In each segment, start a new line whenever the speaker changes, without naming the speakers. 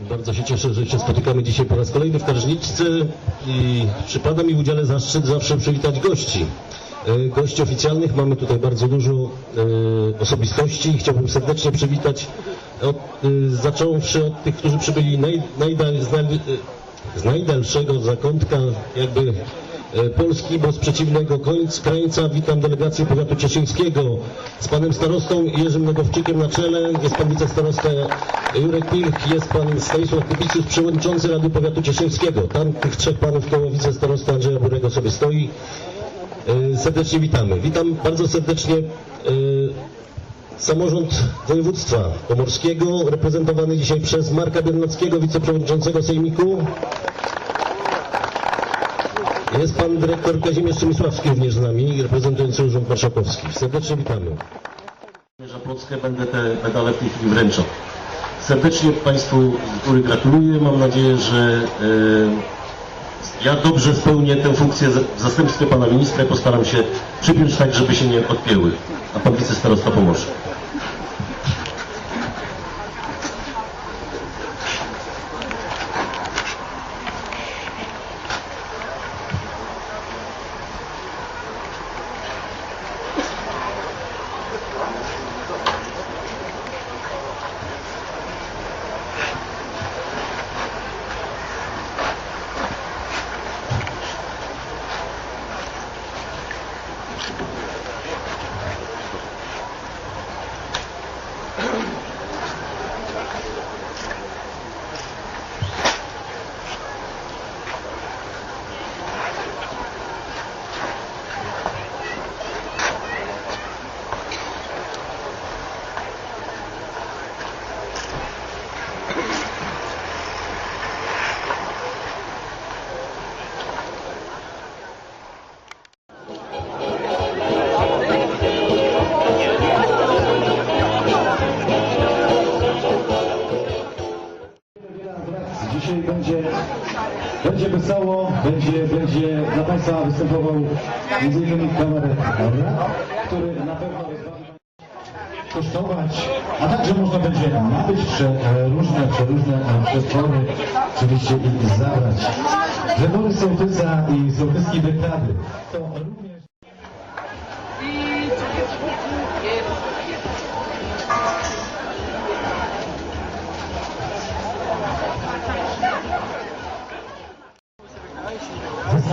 Bardzo się cieszę, że się spotykamy dzisiaj po raz kolejny w Tarżniczce i przypada mi w udziale zaszczyt zawsze przywitać gości. E, Gości oficjalnych mamy tutaj bardzo dużo e, osobistości i chciałbym serdecznie przywitać, od, e, zacząwszy od tych, którzy przybyli naj, najdal, z, naj, z najdalszego zakątka jakby Polski, bo z przeciwnego krańca witam delegację powiatu cieszyńskiego z panem starostą Jerzym Nogowczykiem na czele, jest pan wicestarosta Jurek Pilch, jest pan Stanisław Kubicus, przewodniczący Rady Powiatu Cieszyńskiego. Tam tych trzech panów koło wicestarosta Andrzeja Burego sobie stoi. E, Serdecznie witamy. Witam bardzo serdecznie e, samorząd województwa pomorskiego, reprezentowany dzisiaj przez Marka Biernackiego, wiceprzewodniczącego Sejmiku. Jest pan dyrektor Kazimierz Przemysławski również z nami, reprezentujący Urząd Marszałkowski. Serdecznie witamy. Żapłockę będę te medale w tej chwili wręczał. Serdecznie Państwu z góry gratuluję. Mam nadzieję, że e, ja dobrze spełnię tę funkcję w zastępstwie Pana Ministra i postaram się przypiąć tak, żeby się nie odpięły. A Pan Wicestarosta pomoże.
Wesoło, będzie, będzie dla Państwa występował m.in. kabaret, który na pewno kosztować, a także można będzie nabyć e, różne, przeróżne e, przetwory, oczywiście i zabrać. Wybory sołtysa i sołtyskiej dekrady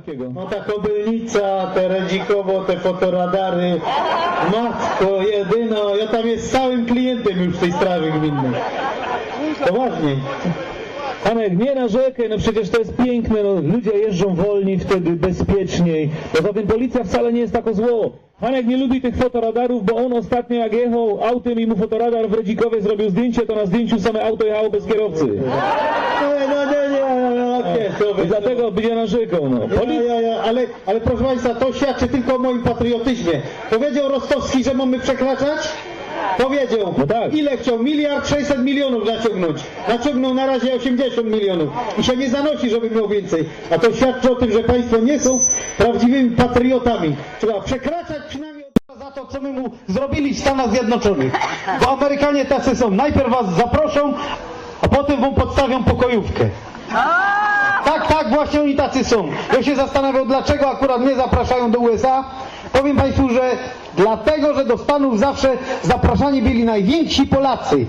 takiego?
No ta kobylnica, te redzikowo, te fotoradary, matko jedyno, ja tam jest stałym klientem już tej strawy gminnej. Poważnie.
Panek, nie narzekaj, no przecież to jest piękne, no ludzie jeżdżą wolniej wtedy, bezpieczniej. Poza tym policja wcale nie jest tako zło. Panek nie lubi tych fotoradarów, bo on ostatnio jak jechał autem i mu fotoradar w Redzikowie zrobił zdjęcie, to na zdjęciu same auto jechało bez kierowcy.
Nie, no nie, nie, no, okej, to
I dlatego będzie narzekał, no.
Ja,
Poli-
ja, ja, ale, ale proszę Państwa, to świadczy tylko o moim patriotyzmie. Powiedział Rostowski, że mamy przekraczać? Powiedział.
No tak.
Ile chciał? Miliard 600 milionów naciągnąć. Naciągnął na razie 80 milionów. I się nie zanosi, żeby miał więcej. A to świadczy o tym, że Państwo nie są prawdziwymi patriotami. Trzeba przekraczać przynajmniej za to, co my mu zrobili w Stanach Zjednoczonych. Bo Amerykanie tacy są. Najpierw Was zaproszą, a potem Wam podstawią pokojówkę. Tak, tak, właśnie oni tacy są. Ja się zastanawiam, dlaczego akurat mnie zapraszają do USA. Powiem Państwu, że dlatego, że do Stanów zawsze zapraszani byli najwięksi Polacy.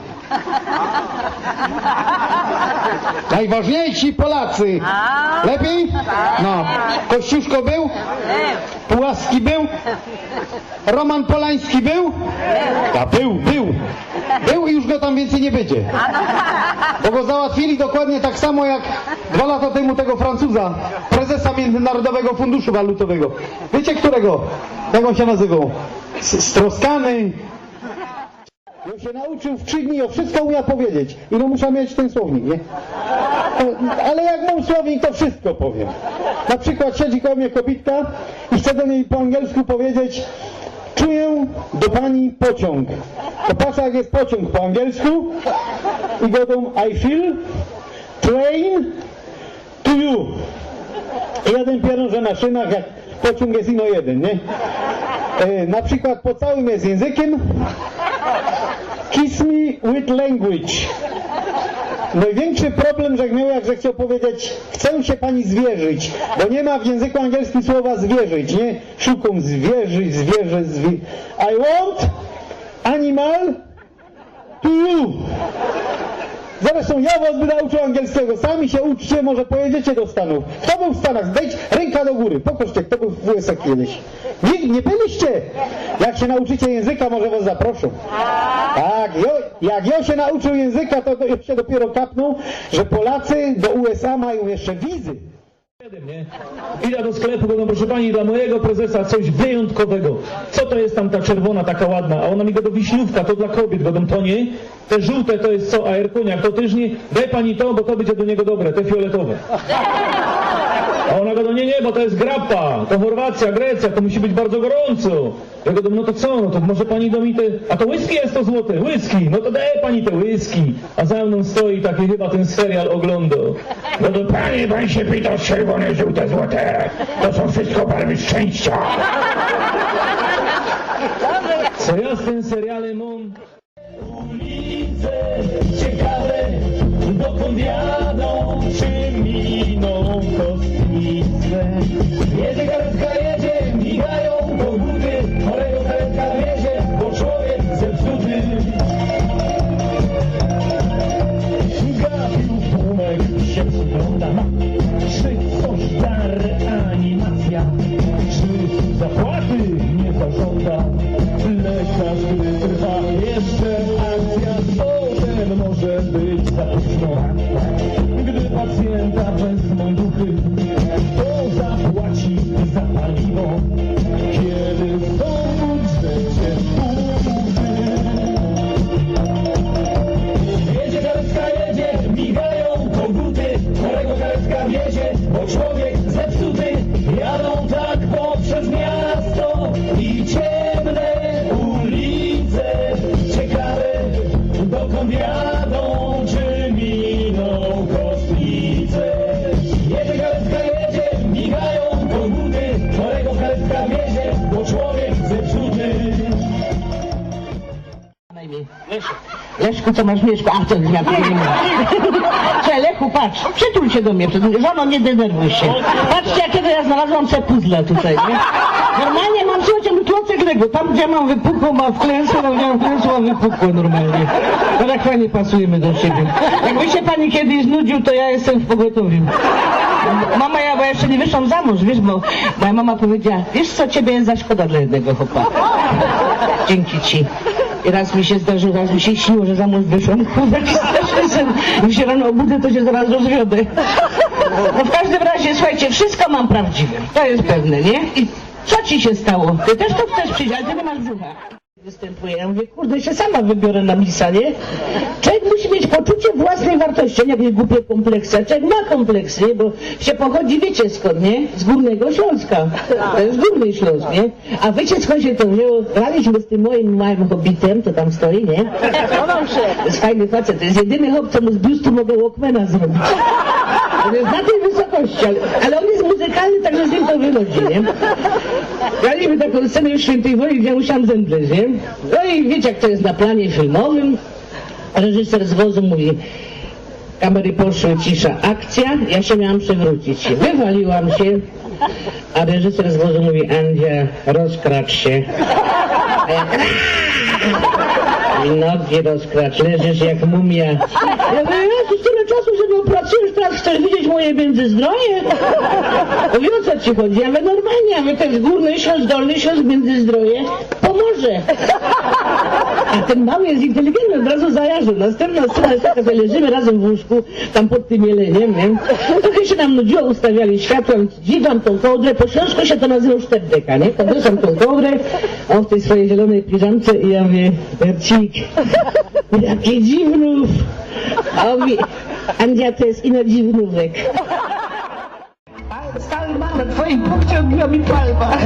Najważniejsi Polacy. Lepiej? No. Kościuszko był? Pułaski był? Roman Polański był? Ja był, był. Był i już go tam więcej nie będzie. Bo go załatwili dokładnie tak samo jak dwa lata temu tego Francuza, prezesa Międzynarodowego Funduszu Walutowego. Wiecie którego? Jak on się nazywał? Stroskany. Się nauczył w trzy dni, o wszystko umiał powiedzieć. I no muszę mieć ten słownik, nie? Ale jak mam słownik, to wszystko powiem. Na przykład siedzi koło mnie kobitka i chce do niej po angielsku powiedzieć czuję do pani pociąg. To patrzę jak jest pociąg po angielsku i godą I feel train to you. I jeden pierąże na szynach, jak pociąg jest ino jeden, nie? E, na przykład po całym jest językiem Kiss me with language. Największy problem, że miał, jak że chciał powiedzieć, chcę się pani zwierzyć, bo nie ma w języku angielskim słowa zwierzyć, nie? Szukam zwierzyć, zwierzę, zwie... I want animal to you. Zresztą ja was będę uczył angielskiego, sami się uczcie, może pojedziecie do Stanów. Kto był w Stanach? Wejdź ręka do góry, pokażcie, kto był USA kiedyś. Nikt, nie byliście. Jak się nauczycie języka, może was zaproszą. Tak, jo, jak ja się nauczył języka, to do- się dopiero kapnął, że Polacy do USA mają jeszcze wizy.
nie? Idę do sklepu, bo no proszę pani, dla mojego prezesa coś wyjątkowego. Co to jest tam ta czerwona, taka ładna? A ona mi go do wiśniówka, to dla kobiet, godą to nie. Te żółte to jest co, aerkoniak, to też nie. Daj pani to, bo to będzie do niego dobre, te fioletowe. A ona go, nie, nie, bo to jest grappa, to Chorwacja, Grecja, to musi być bardzo gorąco. Ja go, no to co, no to może pani do mi te, a to whisky jest to złote, whisky, no to daj pani te whisky. A za mną stoi taki chyba ten serial ogląda. No to panie, pan się pyta czerwone, żółte, złote, to są wszystko barwy szczęścia. Co ja z tym serialem mam? Ulice ciekawe, potem może być za późno. Gdy pacjenta wezmą duchy,
Leszku, co masz Mieszku? Ach, to ja tego nie. Cześć, Lechu, patrz, przytul się do mnie. Żono, nie denerwuj się. Patrzcie, jakiego ja znalazłam se puzzle tutaj, nie? Normalnie mam, słuchajcie, klocek Lego. Tam, gdzie mam wypukłą, ma wklęsłą, tam gdzie mam wklęsłą, ma wypukłą normalnie. To tak fajnie pasujemy do siebie. Jakby się pani kiedyś znudził, to ja jestem w pogotowiu. Mama, ja, bo jeszcze nie wyszłam za mąż, wiesz, bo moja mama powiedziała, wiesz co, ciebie jest za szkoda dla jednego chłopaka. Dzięki ci. Raz mi się zdarzyło, raz mi się śniło, że za mąż wyszłam. Jak się rano obudzę, to się zaraz rozwiodę. No w każdym razie, słuchajcie, wszystko mam prawdziwe. To jest pewne, nie? I co ci się stało? Ty też to chcesz przyjść, ale ty nie masz brzucha. Występuję. Ja mówię, kurde, się sama wybiorę na misa, nie? Człowiek musi mieć poczucie własnej wartości, nie jakieś głupie kompleksy. A człowiek ma kompleksy, nie? Bo się pochodzi, wiecie skąd, nie? Z Górnego Śląska. To jest Górny Śląsk, nie? A wiecie skąd się to wzięło? Graliśmy z tym moim małym hobbitem, to tam stoi, nie? To jest fajny facet, to jest jedyny hop, co mu z biustu mogę Walkmana zrobić. On jest na tej wysokości, ale, ale on jest muzykalny, także z nim to wychodzi, nie? Graliśmy taką scenę w Świętej Woli, gdzie ja musiałam zemdleć, nie? No i wiecie, jak to jest na planie filmowym. Reżyser z wozu mówi, kamery poszły, cisza, akcja, ja się miałam przewrócić. Wywaliłam się, a reżyser z wozu mówi, Andzia, rozkracz się. A ja, nogi rozkracz, leżysz jak mumia. Ja mówię, tyle czasu ze mną pracujesz, teraz chcesz widzieć moje międzyzdroje? Mówi, o co ci chodzi? Mówię, normalnie, ja mówię, to jest górny śląsk, dolny śląsk, międzyzdroje. Po pomoże. A ten mały jest inteligentny, od razu zajarzył. Następna scena jest taka, że leżymy razem w łóżku, tam pod tym jeleniem, nie? Trochę się nam nudziło, ustawiali światło, dźwigam tą kołdrę, po śląsku się to nazywa szterdeka, nie? Podnoszam tą kołdrę, on w tej swojej zielonej piżamce i ja mówię, Bercik, jaki dziwnów. A on mówi, Andzia, to jest ino dziwnówek. Stały mam na twoim punkcie odbiła mi palma.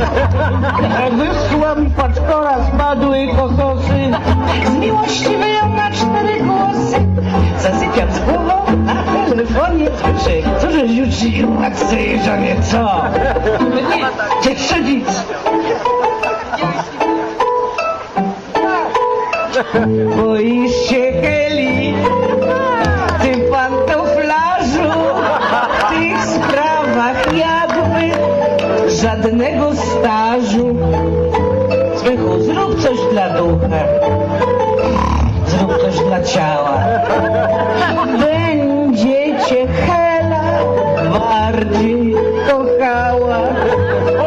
Wyschła mi paczkora, spadły kokosy. Z miłości wyjął na cztery głosy. Zasypiam z głową na telefonie słyszę. Co żeś już tak sobie żonie, co? Mówię, Boisz się Heli, ty pantoflarzu, w tych sprawach jakby żadnego stażu. Zbychu, zrób coś dla ducha, zrób coś dla ciała. Będzie cię Hela bardziej kochała.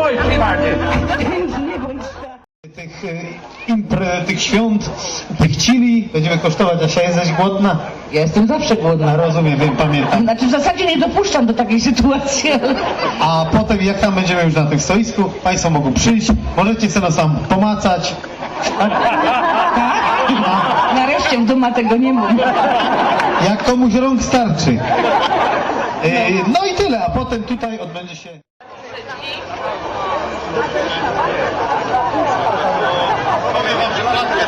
Oj, panie! Tak.
Tych e, impre, tych świąt, tych chili będziemy kosztować. Asia, jesteś głodna?
Ja jestem zawsze głodna.
Rozumiem, wiem, pamiętam.
Znaczy w zasadzie nie dopuszczam do takiej sytuacji, ale...
A potem jak tam będziemy już na tym stoisku, Państwo mogą przyjść, możecie sobie nas tam pomacać.
Nareszcie w duma tego nie mówię.
Jak komuś rąk starczy. E, No i tyle, a potem tutaj odbędzie się... Powiem wam, że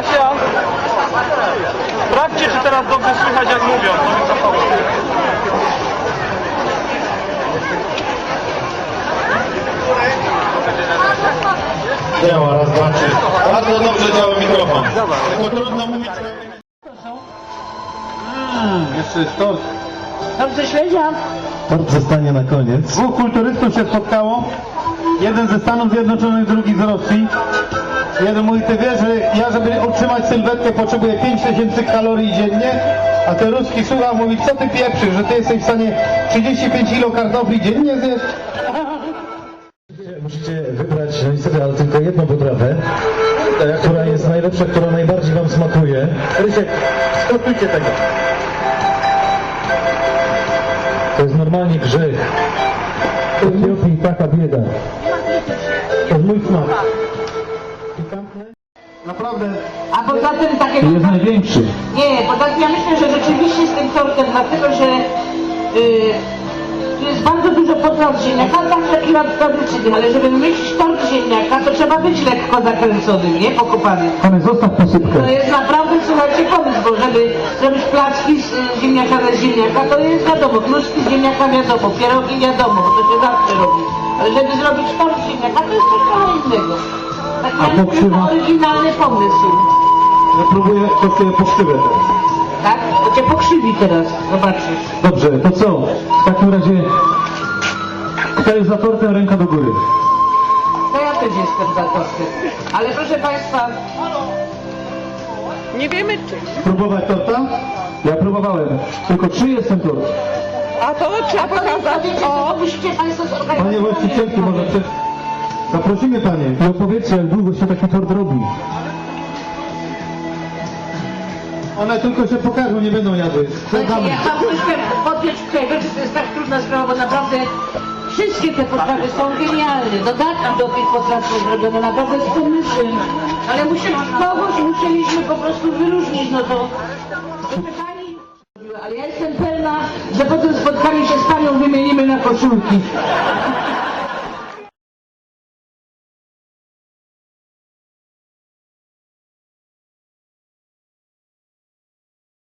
Asia, sprawdźcie, czy teraz dobrze słychać, jak mówią.
Działa, raz, dwa, trzy. Bardzo dobrze działa mikrofon. Tylko trudno mówić. Jeszcze jest tort.
Dobrze śledziam.
Tort zostanie na koniec. Dwóch kulturystów się spotkało. Jeden ze Stanów Zjednoczonych, drugi z Rosji. Jeden mówi, ty wiesz, że ja, żeby utrzymać sylwetkę, potrzebuję 5000 kalorii dziennie, a ten ruski słucha mówi, co ty pieprzysz, że ty jesteś w stanie 35 kilo kartofli dziennie zjeść?
Musicie wybrać, no niestety, ale tylko jedną potrawę, e, która jest najlepsza, która najbardziej Wam smakuje. Rysiek, skopujcie tego. To jest normalnie grzech. W Etiopii taka bieda. To jest mój smak.
Naprawdę
A poza tym takie...
jest największy.
Nie, poza tym ja myślę, że rzeczywiście z tym tortem, dlatego że y, tu jest bardzo dużo potraw z ziemniaka, tak taki tradycyjny, ale żeby wymyślić tort z ziemniaka, to trzeba być lekko zakręconym, nie? Pokopanym.
Pane, zostaw posypkę.
To jest naprawdę, słuchajcie, pomysł, bo żeby zrobić placki z y, ziemniaczane z ziemniaka, to jest wiadomo, kluski z ziemniaka wiadomo, pierogi wiadomo, bo to się zawsze robi. Ale żeby zrobić tort ziemniaka, to jest coś trochę innego. Taki
A
ja myślę,
pokrzywa?
oryginalny pomysł.
Ja próbuję to sobie pokrzywę teraz.
Tak? To cię pokrzywi teraz, zobaczysz.
Dobrze, to co? W takim razie, kto jest za tortem, ręka do góry.
To ja też jestem za tortem. Ale proszę Państwa,
Próbować torta? Ja próbowałem. Tylko czy jest ten tort?
a to trzeba pokazać. O, musicie Państwo zorganizować.
Panie właścicielki, może przez... Zaprosimy Panie i opowiedzcie, jak długo się taki tort robi. One tylko się pokażą, nie będą jadły.
Słuchajcie, ja mam troszkę podpiąć tego, że to jest tak trudna sprawa, bo naprawdę wszystkie te potrawy są genialne. Dodatki do tych potraw są zrobione naprawdę z pomysłem. Ale musimy, kogoś musieliśmy po prostu wyróżnić, no to... Proszę Pani, ale ja jestem pewna, że po tym spotkaniu się z Panią wymienimy na koszulki.